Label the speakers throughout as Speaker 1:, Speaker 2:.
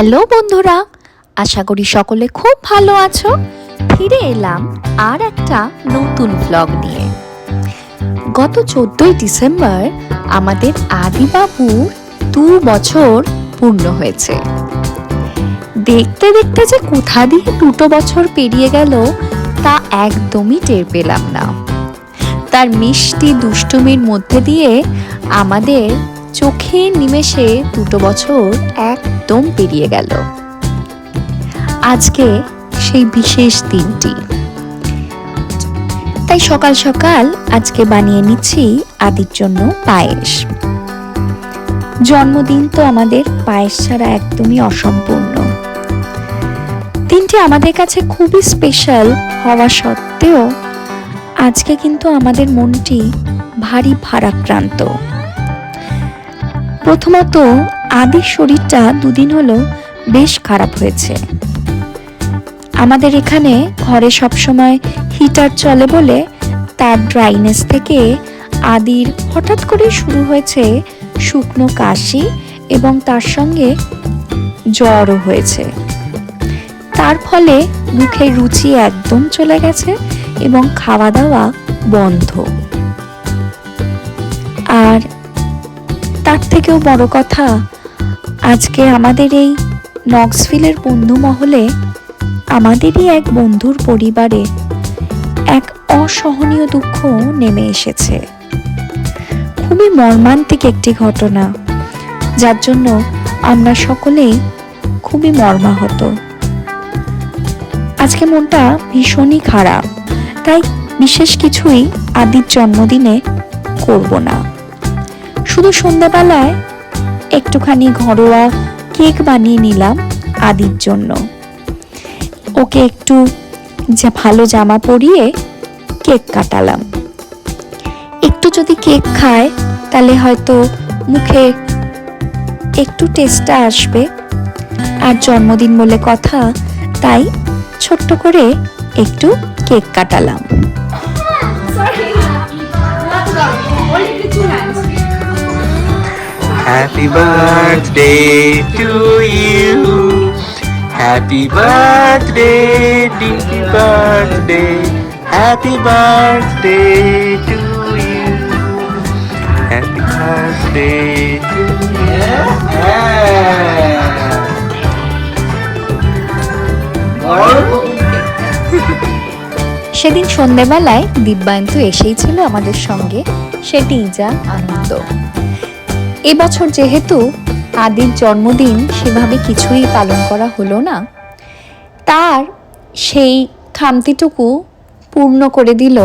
Speaker 1: Hello বন্ধুরা, আশা করি সকলে খুব ভালো আছো। ফিরে এলাম আর একটা নতুন ব্লগ নিয়ে। গত চোদ্দই ডিসেম্বর আমাদের আদিবাবুর দু বছর পূর্ণ হয়েছে। দেখতে দেখতে যে কোথা দিয়ে দুটো বছর পেরিয়ে গেল, তা একদমই টের পেলাম না। তার মিষ্টি দুষ্টুমির মধ্যে দিয়ে আমাদের চোখের নিমেষে দুটো বছর একদম পেরিয়ে গেল। আজকে সেই বিশেষ দিনটি। তাই সকাল সকাল আজকে বানিয়ে নিচ্ছি আদির জন্য পায়েস। জন্মদিন তো আমাদের পায়েস ছাড়া একদমই অসম্পূর্ণ। দিনটি আমাদের কাছে খুবই স্পেশাল হওয়া সত্ত্বেও আজকে কিন্তু আমাদের মনটি ভারী ভারাক্রান্ত। প্রথমত আদির শরীরটা দুদিন হলো বেশ খারাপ হয়েছে। আমাদের এখানে ঘরে সবসময় হিটার চলে বলে তার ড্রাইনেস থেকে আদির হঠাৎ করে শুরু হয়েছে শুকনো কাশি এবং তার সঙ্গে জ্বরও হয়েছে। তার ফলে মুখের রুচি একদম চলে গেছে এবং খাওয়া দাওয়া বন্ধ। আর তার থেকেও বড় কথা আজকে আমাদের এই নক্সভিলের বন্ধু মহলে আমাদেরই এক বন্ধুর পরিবারে এক অসহনীয় দুঃখ নেমে এসেছে। খুবই মর্মান্তিক একটি ঘটনা, যার জন্য আমরা সকলেই খুবই মর্মাহত। আজকে মনটা ভীষণই খারাপ, তাই বিশেষ কিছুই আদির জন্মদিনে করব না। শুধু সন্ধ্যাবেলায় একটুখানি ঘরোয়া কেক বানিয়ে নিলাম আদির জন্য ওকে একটু যা ভালো জামা পরিয়ে কেক কাটালাম একটু যদি কেক খায় তাহলে হয়তো মুখে একটু টেস্টটা আসবে আর জন্মদিন বলে কথা তাই ছোট্ট করে একটু কেক কাটালাম
Speaker 2: Happy birthday to you. Happy birthday, happy birthday, happy birthday to you. Happy birthday to you.
Speaker 1: সেদিন সন্ধেবেলায় দিব্যায়ন্ত এসেই ছিল আমাদের সঙ্গে সেটিই যা আনন্দ এবছর যেহেতু আদির জন্মদিন সেভাবে কিছুই পালন করা হলো না, তার সেই খামতিটুকু পূর্ণ করে দিল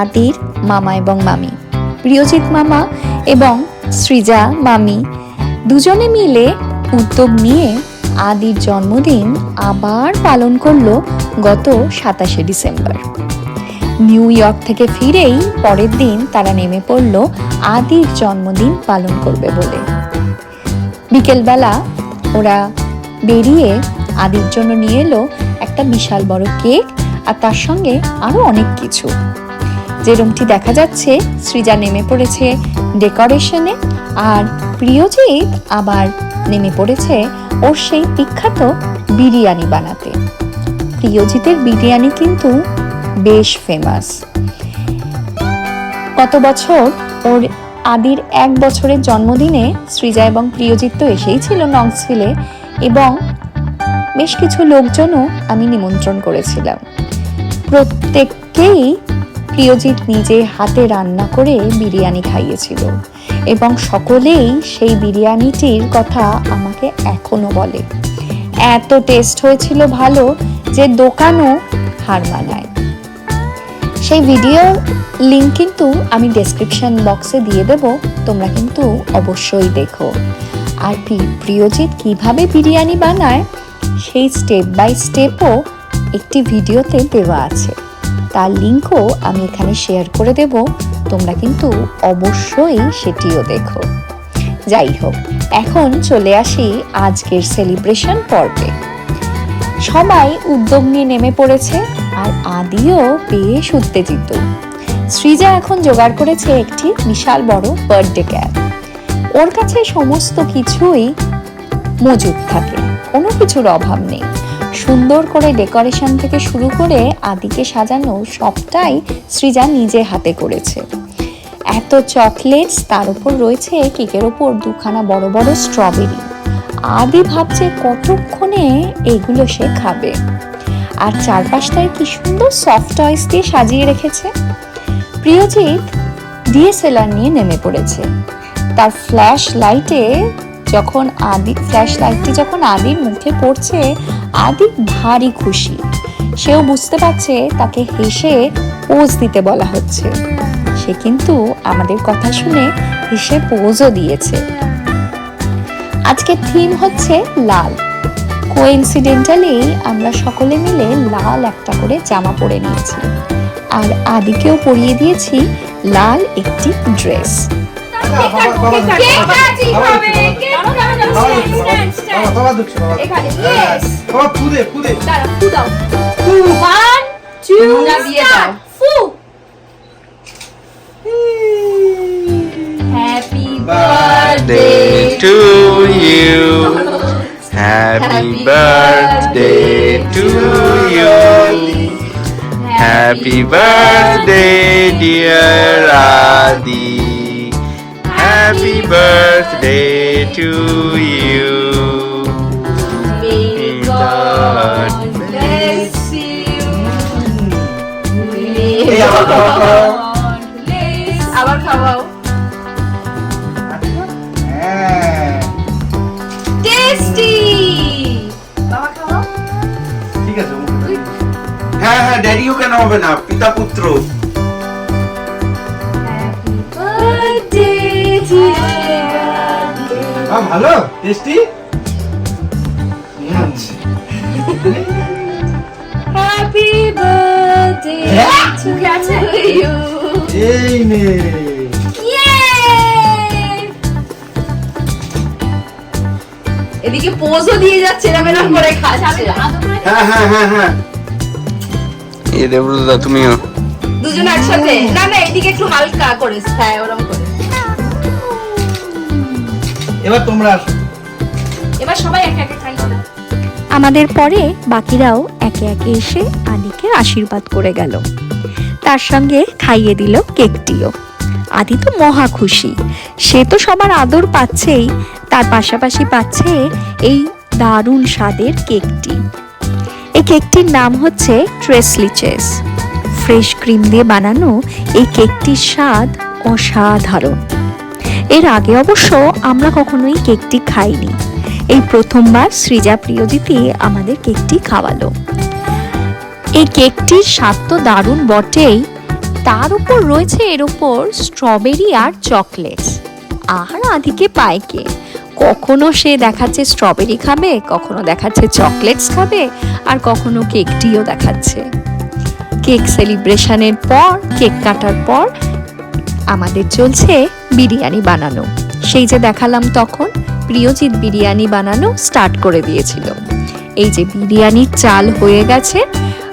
Speaker 1: আদির মামা এবং মামি। প্রিয়জিৎ মামা এবং সৃজা, মামি দুজনে মিলে উদ্যোগ নিয়ে আদির জন্মদিন আবার পালন করল গত সাতাশে ডিসেম্বর। নিউ ইয়র্ক থেকে ফিরেই পরের দিন তারা নেমে পড়ল আদির জন্মদিন পালন করবে বলে। বিকেলবেলা ওরা বেরিয়ে আদির জন্য নিয়ে এলো একটা বিশাল বড় কেক আর তার সঙ্গে আরও অনেক কিছু। যেরমটি দেখা যাচ্ছে, সৃজা নেমে পড়েছে ডেকোরেশনে আর প্রিয়জিৎ আবার নেমে পড়েছে ওর সেই বিখ্যাত বিরিয়ানি বানাতে। প্রিয়জিতের বিরিয়ানি কিন্তু বেশ ফেমাস গত বছর? ওর আদির এক বছরের জন্মদিনে সৃজা এবং প্রিয়জিৎ তো এসেই ছিল নক্সভিলে এবং বেশ কিছু লোকজনও আমি নিমন্ত্রণ করেছিলাম। প্রত্যেককেই প্রিয়জিৎ নিজে হাতে রান্না করে বিরিয়ানি খাইয়েছিল এবং সকলেই সেই বিরিয়ানিটির কথা আমাকে এখনও বলে। এত টেস্ট হয়েছিল ভালো যে দোকানও হার মানায়। সেই ভিডিও লিংক কিন্তু আমি ডেসক্রিপশন বক্সে দিয়ে দেব, তোমরা কিন্তু অবশ্যই দেখো। আর প্রি- প্রিয়জিৎ কীভাবে বিরিয়ানি বানায়, সেই স্টেপ বাই স্টেপও একটি ভিডিওতে দেওয়া আছে। তার লিঙ্কও আমি এখানে শেয়ার করে দেব, তোমরা কিন্তু অবশ্যই সেটিও দেখো। যাই হোক, এখন চলে আসি আজকের সেলিব্রেশন পর্বে। সবাই উদ্যোগ নিয়ে নেমে পড়েছে আর আদিও বেশ উত্তেজিত। সৃজা এখন জোগাড় করেছে একটি বিশাল বড় বার্থডে ক্যাপ ওর কাছে সমস্ত কিছুই মজুদ থাকে, কোনো কিছুর অভাব নেই। সুন্দর করে ডেকোরেশন থেকে শুরু করে আদিকে সাজানো সবটাই সৃজা নিজে হাতে করেছে। এত চকলেটস তার উপর রয়েছে কেকের ওপর দুখানা বড় বড় স্ট্রবেরি আদি ভাবছে কতক্ষণে এগুলো সে খাবে। আর চারপাশটায় কি সুন্দর সফট টয়েস দিয়ে সাজিয়ে রেখেছে? প্রিয়জিৎ ডিএসএলআর নিয়ে নেমে পড়েছে। তার ফ্ল্যাশ লাইটে যখন আদি ফ্ল্যাশ লাইটটি যখন আদির মুখে পড়ছে, আদি ভারী খুশি। সেও বুঝতে পারছে তাকে হেসে পোজ দিতে বলা হচ্ছে। সে কিন্তু আমাদের কথা শুনে হেসে পোজও দিয়েছে। আজকে থিম হচ্ছে লাল। কোইন্সিডেন্টালি আমরা সকলে মিলে লাল একটা করে জামা পরে নিয়েছি আর আদিকেও পরিয়ে দিয়েছি লাল একটি
Speaker 3: dress. Happy birthday
Speaker 2: to you. Happy birthday to you. Happy birthday, dear Adi. Happy birthday to you.
Speaker 3: May God bless you. May
Speaker 4: এই আবার খাওয়া, খাওয়া।
Speaker 3: God bless- আবার খাওয়াও
Speaker 2: ড্যাডিও কেন হবে না? পিতা পুত্র।
Speaker 4: ভালো? টেস্টি?
Speaker 3: হ্যাপি বার্থডে
Speaker 4: হ্যাঁ?
Speaker 3: মুখে আছে
Speaker 4: এই নে।
Speaker 3: এদিকে পোজও দিয়ে যাচ্ছে এরম এরম করে খাচ্ছে।
Speaker 2: হ্যাঁ হ্যাঁ হ্যাঁ হ্যাঁ। এ দেবরদা তুমিও।
Speaker 3: দুজন একসাথে? না না এদিকে একটু হালকা করে। হ্যাঁ ওরম করে।
Speaker 4: এবার তোমরা আসো।
Speaker 3: এবার সবাই একা একা খাই।
Speaker 1: আমাদের পরে বাকিরাও একে একে এসে আদিকে আশীর্বাদ করে গেল। তার সঙ্গে খাইয়ে দিল কেকটিও। আদি তো মহা খুশি। সে তো সবার আদর পাচ্ছেই তার পাশাপাশি পাচ্ছে এই দারুণ স্বাদের কেকটি। এই কেকটির নাম হচ্ছে ট্রেসলিচেস ফ্রেশ ক্রিম দিয়ে বানানো এই কেকটির স্বাদ অসাধারণ। এর আগে অবশ্য আমরা কখনোই কেকটি খাইনি। এই প্রথমবার সৃজা প্রিয়জিতি আমাদের কেকটি খাওয়ালো। এই কেকটির স্বাদ তো দারুণ বটেই। তার উপর রয়েছে এর উপর স্ট্রবেরি আর চকলেট আর আদিকে পায়কে কখনো সে দেখাচ্ছে স্ট্রবেরি খাবে, কখনো দেখাচ্ছে চকলেটস খাবে, আর কখনো কেকটিও দেখাচ্ছে। কেক সেলিব্রেশনের পর কেক কাটার পর আমাদের চলছে বিরিয়ানি বানানো। সেই যে দেখালাম তখন, প্রিয়জিৎ বিরিয়ানি বানানো স্টার্ট করে দিয়েছিল। এই যে বিরিয়ানির চাল হয়ে গেছে,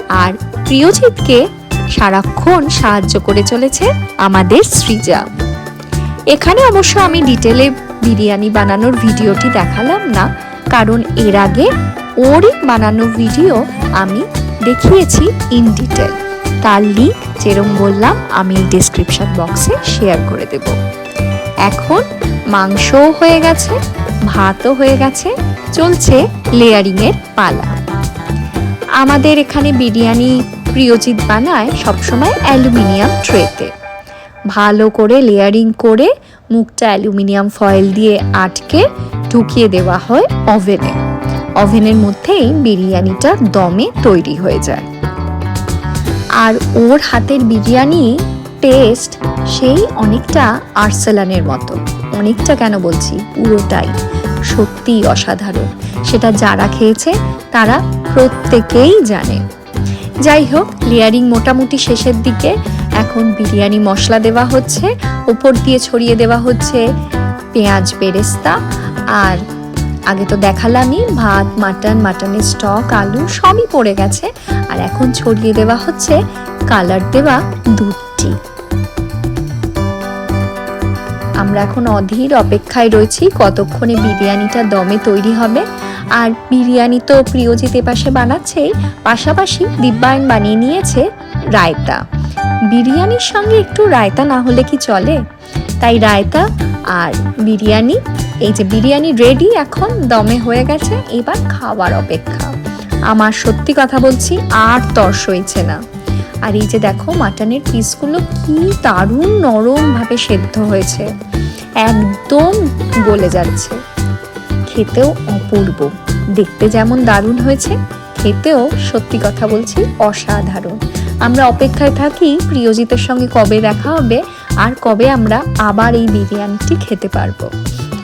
Speaker 1: আর প্রিয়জিৎকে সারাক্ষণ সাহায্য করে চলেছে আমাদের সৃজা। এখানে অবশ্য আমি ডিটেলে বিরিয়ানি বানানোর ভিডিওটি দেখালাম না, কারণ এর আগে ওরই বানানো ভিডিও আমি দেখিয়েছি ইন ডিটেল। তার লিঙ্ক যেরম বললাম, আমি ডিসক্রিপশন বক্সে শেয়ার করে দেব। এখন মাংসও হয়ে গেছে, ভাতও হয়ে গেছে, চলছে লেয়ারিংয়ের পালা। আমাদের এখানে বিরিয়ানি প্রিয়জিৎ বানায় সবসময় অ্যালুমিনিয়াম ট্রেতে। ভালো করে লেয়ারিং করে মুখটা অ্যালুমিনিয়াম ফয়েল দিয়ে আটকে ঢুকিয়ে দেওয়া হয় ওভেনে। ওভেনের মধ্যেই বিরিয়ানিটা দমে তৈরি হয়ে যায়। আর ওর হাতের বিরিয়ানি টেস্ট সেই অনেকটা আর্সেলানের মতো। অনেকটা কেন বলছি? পুরোটাই সত্যিই অসাধারণ। সেটা যারা খেয়েছে, তারা প্রত্যেকেই জানে। যাই হোক, লেয়ারিং মোটামুটি শেষের দিকে এখন বিরিয়ানি মশলা দেওয়া হচ্ছে, উপর দিয়ে ছড়িয়ে দেওয়া হচ্ছে পেঁয়াজ বেরেস্তা, আর আগে তো দেখালামই ভাত, মাটন, মাটনের স্টক, আলু সবই পড়ে গেছে, আর এখন ছড়িয়ে দেওয়া হচ্ছে কালার দেওয়া দুধটি। আমরা এখন অধীর অপেক্ষায় রয়েছি কতক্ষণে বিরিয়ানিটা দমে তৈরি হবে, আর বিরিয়ানি তো প্রিয়জিৎ এপাশে বানাচ্ছেই পাশাপাশি দিব্যায়ন বানিয়ে নিয়েছে রায়তা। বিরিয়ানির সঙ্গে একটু রায়তা না হলে কি চলে? তাই রায়তা আর বিরিয়ানি, এই যে বিরিয়ানি রেডি এখন দমে হয়ে গেছে। এবার খাওয়ার অপেক্ষা। আমার সত্যি কথা বলছি, আর তর্স হয়েছে না। আর এই যে দেখো, মাটনের পিসগুলো কি দারুণ নরমভাবে সেদ্ধ হয়েছে। একদম গলে যাচ্ছে। খেতেও অপূর্ব। দেখতে যেমন দারুণ হয়েছে, খেতেও সত্যি কথা বলছি অসাধারণ। আমরা অপেক্ষায় থাকি প্রিয়জিতের সঙ্গে কবে দেখা হবে আর কবে আমরা আবার এই বিরিয়ানিটি খেতে পারব।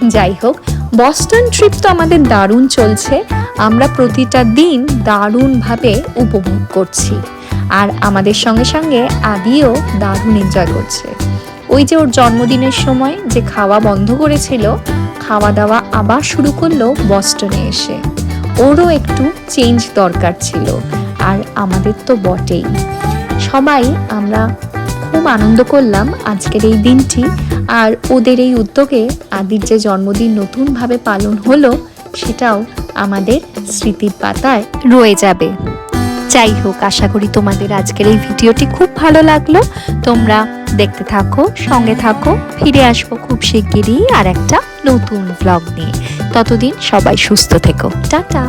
Speaker 1: যাই হোক বস্টন ট্রিপ তো আমাদের দারুণ চলছে। আমরা প্রতিটা দিন দারুণভাবে উপভোগ করছি। আর আমাদের সঙ্গে সঙ্গে আদিও দারুণ এনজয় করছে। ওই যে ওর জন্মদিনের সময় যে খাওয়া বন্ধ করেছিল খাওয়া দাওয়া আবার শুরু করল বস্টনে এসে। ওরও একটু চেঞ্জ দরকার ছিল। আর আমাদের তো বটেই। সবাই আমরা খুব আনন্দ করলাম আজকের এই দিনটি। আর ওদের এই উদ্যোগে আদির যে জন্মদিন নতুনভাবে পালন হলো, সেটাও আমাদের স্মৃতির পাতায় রয়ে যাবে। যাই হোক, আশা করি তোমাদের আজকের এই ভিডিওটি খুব ভালো লাগল। তোমরা দেখতে থাকো, সঙ্গে থাকো, ফিরে আসব খুব শিগগিরই আর একটা নতুন ব্লগ নিয়ে। ততদিন সবাই সুস্থ থেকো। টাটা!